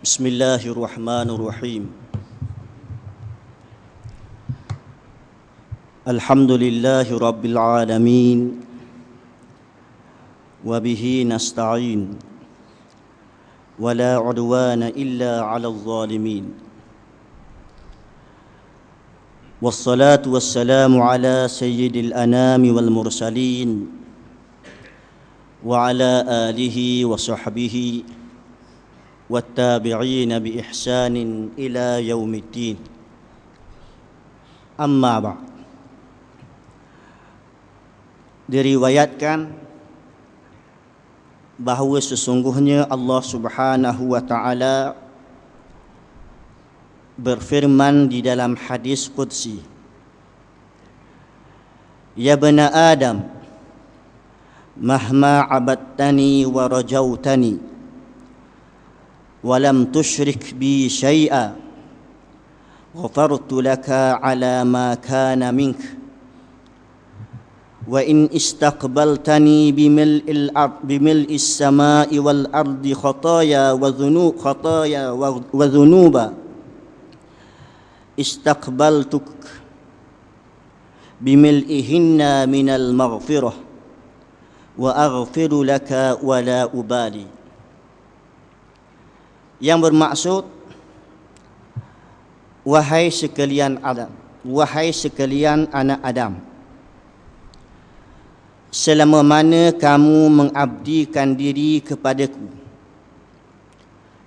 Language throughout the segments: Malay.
بسم الله الرحمن الرحيم. الحمد لله رب العالمين وبه نستعين ولا عدوان إلا على الظالمين. والصلاة والسلام على سيد الأنام والمرسلين وعلى آله وصحبه والتابعين باحسان الى يوم الدين اما بعد diriwayatkan bahawa sesungguhnya Allah Subhanahu wa taala berfirman di dalam hadis qudsi Ya bani Adam mahma abadtani wa rajautani ولم تشرك بي شيئا. غفرت لك على ما كان منك. وإن استقبلتني بملء الأرض بملء السماء والأرض خطايا وذنوب خطايا وذنوبا. استقبلتك بملئهن من المغفرة. وأغفر لك ولا أبالي. Yang bermaksud wahai sekalian Adam wahai sekalian anak Adam selama mana kamu mengabdikan diri kepadaku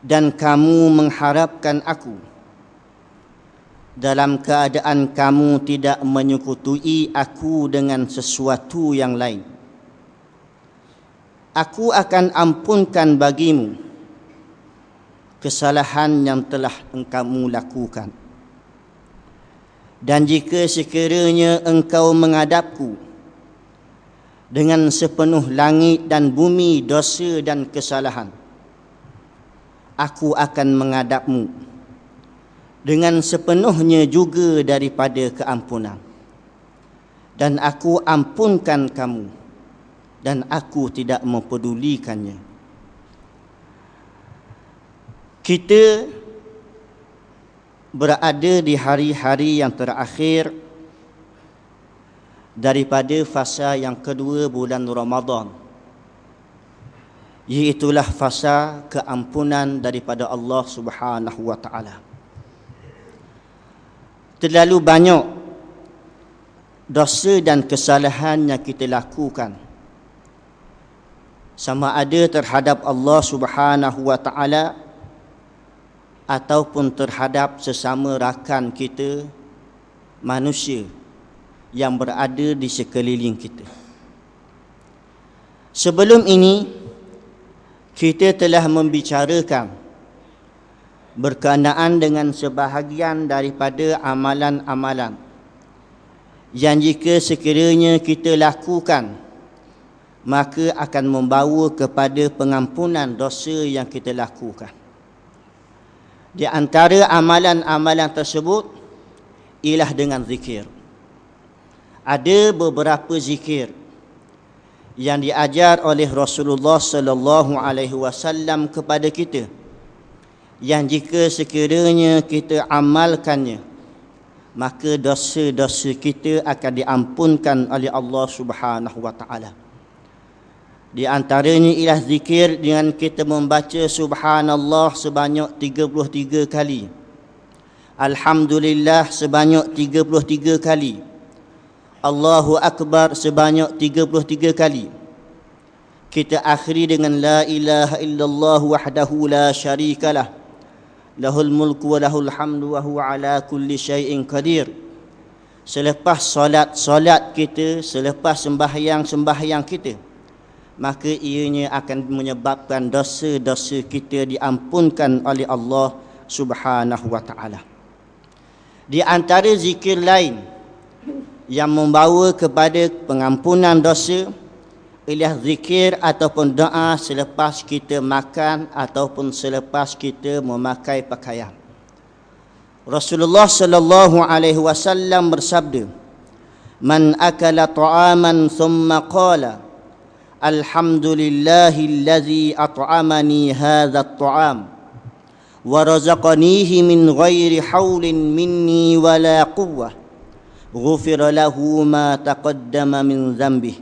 dan kamu mengharapkan aku dalam keadaan kamu tidak menyekutui aku dengan sesuatu yang lain aku akan ampunkan bagimu kesalahan yang telah engkau lakukan. Dan jika sekiranya engkau menghadapku dengan sepenuh langit dan bumi dosa dan kesalahan, aku akan menghadapmu dengan sepenuhnya juga daripada keampunan. Dan aku ampunkan kamu dan aku tidak mempedulikannya kita berada di hari-hari yang terakhir daripada fasa yang kedua bulan Ramadan. Iaitulah fasa keampunan daripada Allah Subhanahu wa taala. Terlalu banyak dosa dan kesalahan yang kita lakukan sama ada terhadap Allah Subhanahu wa taala ataupun terhadap sesama rakan kita manusia yang berada di sekeliling kita. Sebelum ini kita telah membicarakan berkenaan dengan sebahagian daripada amalan-amalan yang jika sekiranya kita lakukan maka akan membawa kepada pengampunan dosa yang kita lakukan. Di antara amalan-amalan tersebut ialah dengan zikir. Ada beberapa zikir yang diajar oleh Rasulullah sallallahu alaihi wasallam kepada kita yang jika sekiranya kita amalkannya maka dosa-dosa kita akan diampunkan oleh Allah Subhanahu wa taala. Di antaranya ialah zikir dengan kita membaca subhanallah sebanyak 33 kali. Alhamdulillah sebanyak 33 kali. Allahu Akbar sebanyak 33 kali. Kita akhiri dengan la ilaha illallah wahdahu la syarikalah. Lahul mulku wa lahul hamdu wa huwa ala kulli syai'in qadir. Selepas solat-solat kita, selepas sembahyang-sembahyang kita, maka ianya akan menyebabkan dosa-dosa kita diampunkan oleh Allah Subhanahu wa taala. Di antara zikir lain yang membawa kepada pengampunan dosa ialah zikir ataupun doa selepas kita makan ataupun selepas kita memakai pakaian. Rasulullah sallallahu alaihi wasallam bersabda, "Man akala ta'aman thumma qala" الحمد لله الذي أطعمني هذا الطعام ورزقنيه من غير حول مني ولا قوة غفر له ما تقدم من ذنبه.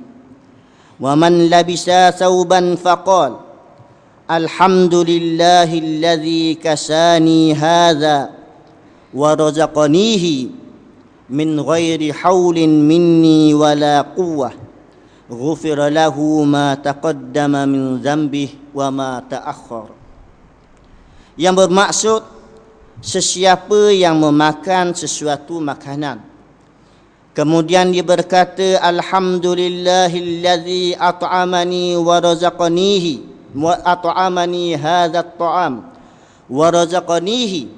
ومن لبس ثوبا فقال الحمد لله الذي كساني هذا ورزقنيه من غير حول مني ولا قوة غفر له ما تقدم من ذنبه وما تأخر yang bermaksud sesiapa yang memakan sesuatu makanan kemudian dia berkata alhamdulillahillazi at'amani wa razaqanihi wa at'amani hadha at'am wa razaqanihi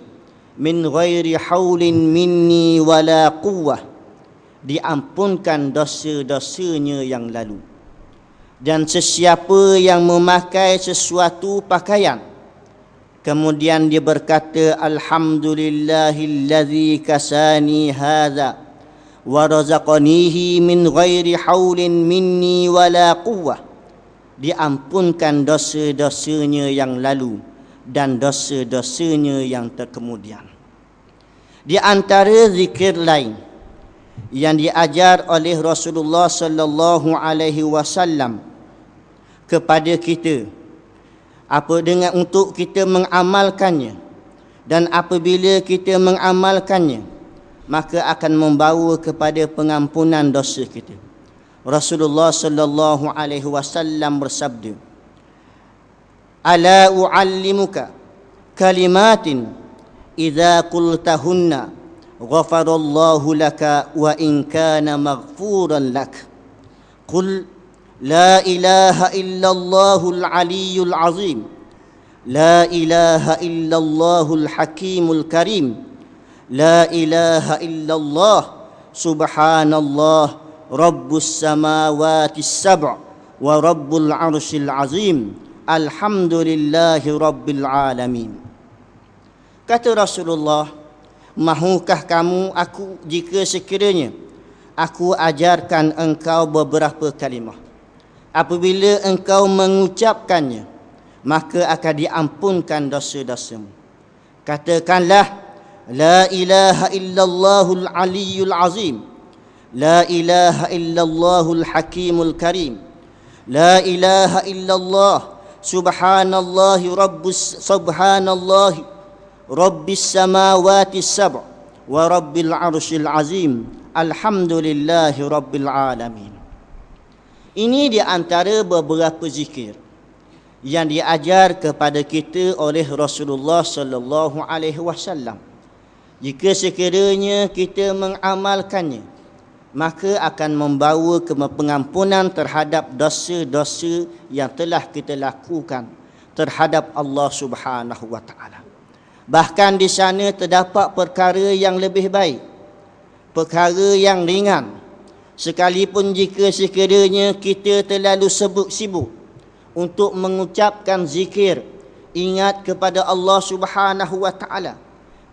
min ghairi haulin minni wala quwwah diampunkan dosa-dosanya yang lalu dan sesiapa yang memakai sesuatu pakaian Kemudian dia berkata Alhamdulillahillazi kasani hadha wa razaqanihi min ghairi haulin minni wala quwwah. Diampunkan dosa-dosanya yang lalu dan dosa-dosanya yang terkemudian. Di antara zikir lain yang diajar oleh Rasulullah sallallahu alaihi wasallam kepada kita. Apa dengan untuk kita mengamalkannya dan apabila kita mengamalkannya maka akan membawa kepada pengampunan dosa kita. Rasulullah sallallahu alaihi wasallam bersabda Ala uallimuka kalimatin idza qultahunna غفر الله لك وإن كان مغفورا لك قل لا إله إلا الله العلي العظيم لا إله إلا الله الحكيم الكريم لا إله إلا الله سبحان الله رب السماوات السبع ورب العرش العظيم الحمد لله رب العالمين كتب رسول الله صلى الله عليه وسلم mahukah kamu aku jika sekiranya aku ajarkan engkau beberapa kalimah? Apabila engkau mengucapkannya maka akan diampunkan dosa-dosamu. Katakanlah la ilaha illallahul aliyyul azim la ilaha illallahul hakimul karim la ilaha illallah subhanallahi rabbus subhanallahi rabbis samawati sab' wa rabbil arsyil azim alhamdulillahi rabbil alamin ini di antara beberapa zikir yang diajar kepada kita oleh Rasulullah sallallahu alaihi wasallam. Jika sekiranya kita mengamalkannya, maka akan membawa ke pengampunan terhadap dosa-dosa yang telah kita lakukan terhadap Allah Subhanahu wa taala. Bahkan di sana terdapat perkara yang lebih baik. Perkara yang ringan. Sekalipun jika sekiranya kita terlalu sebut sibuk untuk mengucapkan zikir ingat kepada Allah Subhanahu wa taala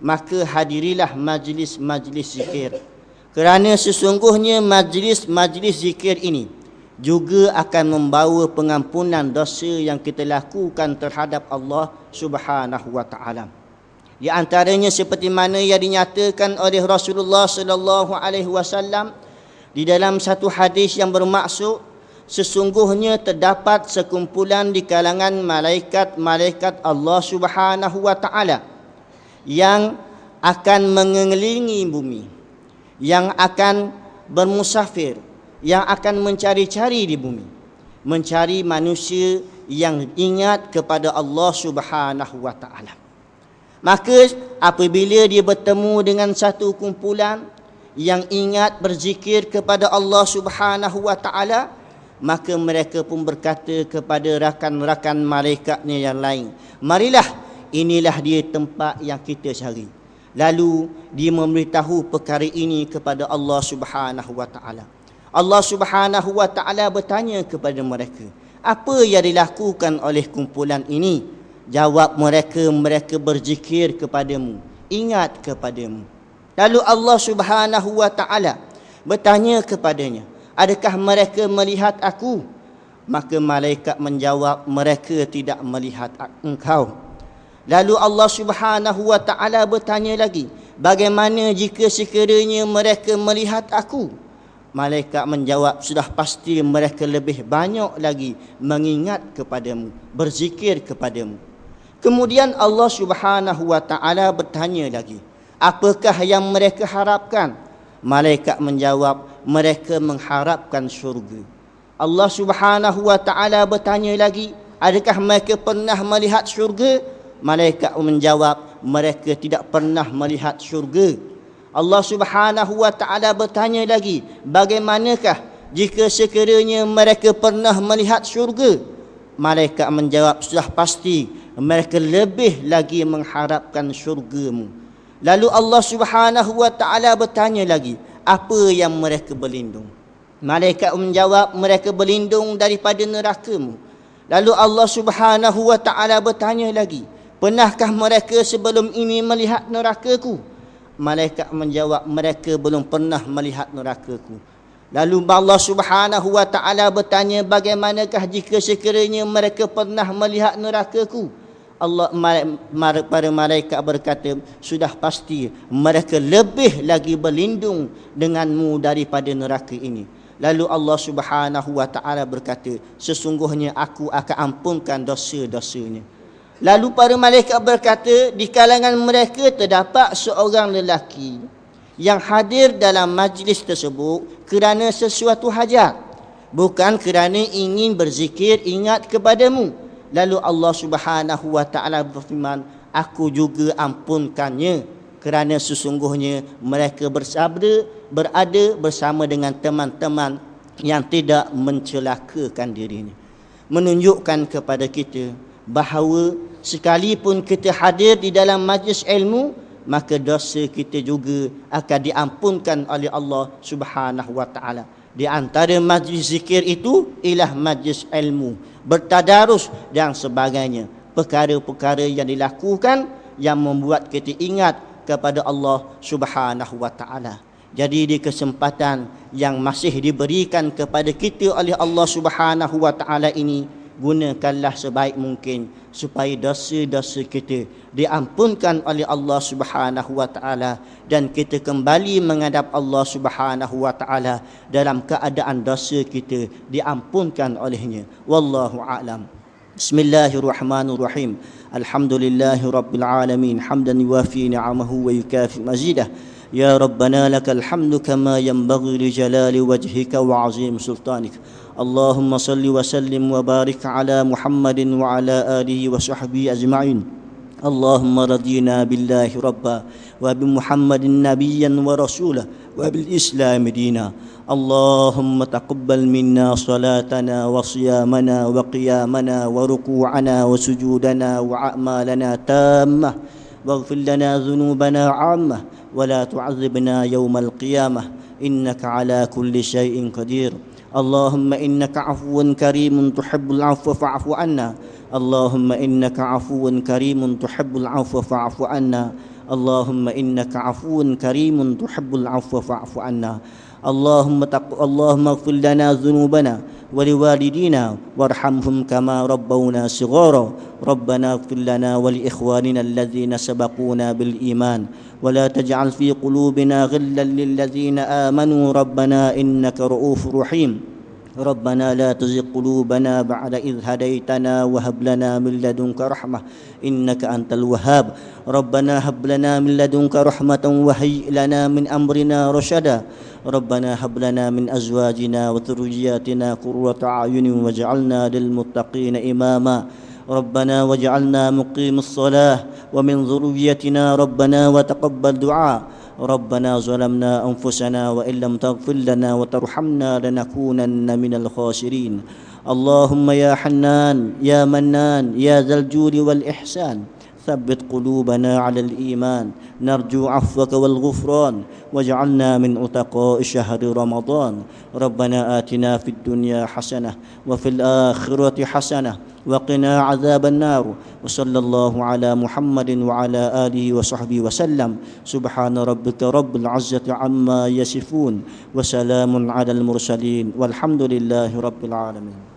maka hadirilah majlis-majlis zikir. Kerana sesungguhnya majlis-majlis zikir ini juga akan membawa pengampunan dosa yang kita lakukan terhadap Allah Subhanahu wa taala di antaranya seperti mana yang dinyatakan oleh Rasulullah sallallahu alaihi wasallam di dalam satu hadis yang bermaksud sesungguhnya terdapat sekumpulan di kalangan malaikat-malaikat Allah Subhanahu wa taala yang akan mengelilingi bumi yang akan bermusafir yang akan mencari-cari di bumi mencari manusia yang ingat kepada Allah Subhanahu wa taala maka apabila dia bertemu dengan satu kumpulan yang ingat berzikir kepada Allah Subhanahu wa taala maka mereka pun berkata kepada rakan-rakan malaikatnya yang lain marilah inilah dia tempat yang kita cari. Lalu dia memberitahu perkara ini kepada Allah Subhanahu wa taala. Allah Subhanahu wa taala bertanya kepada mereka apa yang dilakukan oleh kumpulan ini jawab mereka mereka berzikir kepadamu ingat kepadamu Lalu Allah Subhanahu wa taala bertanya kepadanya, "Adakah mereka melihat aku?" Maka malaikat menjawab, "Mereka tidak melihat engkau." Lalu Allah Subhanahu wa taala bertanya lagi, bagaimana jika sekiranya mereka melihat aku? Malaikat menjawab, sudah pasti mereka lebih banyak lagi mengingat kepadamu, berzikir kepadamu. Kemudian Allah Subhanahu wa taala bertanya lagi, apakah yang mereka harapkan? Malaikat menjawab, mereka mengharapkan syurga. Allah Subhanahu wa taala bertanya lagi, adakah mereka pernah melihat syurga? Malaikat menjawab, mereka tidak pernah melihat syurga. Allah Subhanahu wa taala bertanya lagi, bagaimanakah jika sekiranya mereka pernah melihat syurga? Malaikat menjawab, sudah pasti mereka lebih lagi mengharapkan syurgamu. Lalu Allah Subhanahu wa taala bertanya lagi, apa yang mereka berlindung? Malaikat menjawab, mereka berlindung daripada neraka-Mu. Lalu Allah Subhanahu wa taala bertanya lagi, pernahkah mereka sebelum ini melihat neraka-Ku? Malaikat menjawab, mereka belum pernah melihat neraka-Ku. Lalu Allah Subhanahu wa taala bertanya, bagaimanakah jika sekiranya mereka pernah melihat neraka-Ku? Allah para malaikat berkata sudah pasti mereka lebih lagi berlindung denganmu daripada neraka ini. Lalu Allah Subhanahu wa taala berkata sesungguhnya aku akan ampunkan dosa-dosanya. Lalu para malaikat berkata di kalangan mereka terdapat seorang lelaki yang hadir dalam majlis tersebut kerana sesuatu hajat bukan kerana ingin berzikir ingat kepadamu Lalu Allah Subhanahu wa taala berfirman, aku juga ampunkannya kerana sesungguhnya mereka bersabda berada bersama dengan teman-teman yang tidak mencelakakan dirinya. Menunjukkan kepada kita bahawa sekalipun kita hadir di dalam majlis ilmu maka dosa kita juga akan diampunkan oleh Allah Subhanahu wa taala. Di antara majlis zikir itu ialah majlis ilmu bertadarus dan sebagainya. Perkara-perkara yang dilakukan yang membuat kita ingat kepada Allah Subhanahu wa taala. Jadi di kesempatan yang masih diberikan kepada kita oleh Allah Subhanahu wa taala ini gunakanlah sebaik mungkin supaya dosa-dosa kita diampunkan oleh Allah Subhanahu wa taala dan kita kembali menghadap Allah Subhanahu wa taala dalam keadaan dosa kita diampunkan olehnya wallahu a'lam Bismillahirrahmanirrahim Alhamdulillahi rabbil alamin hamdan yuwafi ni'amahu wa yukafi mazidah يا ربنا لك الحمد كما ينبغي لجلال وجهك وعظيم سلطانك اللهم صل وسلم وبارك على محمد وعلى اله وصحبه اجمعين اللهم رضينا بالله ربا وبمحمد نبيا ورسولا وبالاسلام دينا اللهم تقبل منا صلاتنا وصيامنا وقيامنا وركوعنا وسجودنا واعمالنا تامه واغفر لنا ذنوبنا عامه ولا تعذبنا يوم القيامه انك على كل شيء قدير اللهم انك عفو كريم تحب العفو فاعف عنا اللهم انك عفو كريم تحب العفو فاعف عنا اللهم انك عفو كريم تحب العفو فاعف عنا اللهم تق... اللهم اغفر لنا ذنوبنا ولوالدينا وارحمهم كما ربونا صغارا ربنا اغفر لنا ولاخواننا الذين سبقونا بالايمان ولا تجعل في قلوبنا غلا للذين امنوا ربنا انك رؤوف رحيم ربنا لا تزغ قلوبنا بعد إذ هديتنا وهب لنا من لدنك رحمة إنك أنت الوهاب. ربنا هب لنا من لدنك رحمة وهيئ لنا من أمرنا رشدا. ربنا هب لنا من أزواجنا وذرياتنا قرة أعين واجعلنا للمتقين إماما. ربنا واجعلنا مقيم الصلاة ومن ذريتنا ربنا وتقبل دعاء. ربنا ظلمنا أنفسنا وإن لم تغفر لنا وترحمنا لنكونن من الخاسرين اللهم يا حنان يا منان يا ذا الجود والإحسان ثبت قلوبنا على الإيمان. نرجو عفوك والغفران. واجعلنا من أتقاء شهر رمضان. ربنا آتنا في الدنيا حسنة وفي الآخرة حسنة وقنا عذاب النار. وصلى الله على محمد وعلى آله وصحبه وسلم. سبحان ربك رب العزة عما يصفون. وسلام على المرسلين. والحمد لله رب العالمين.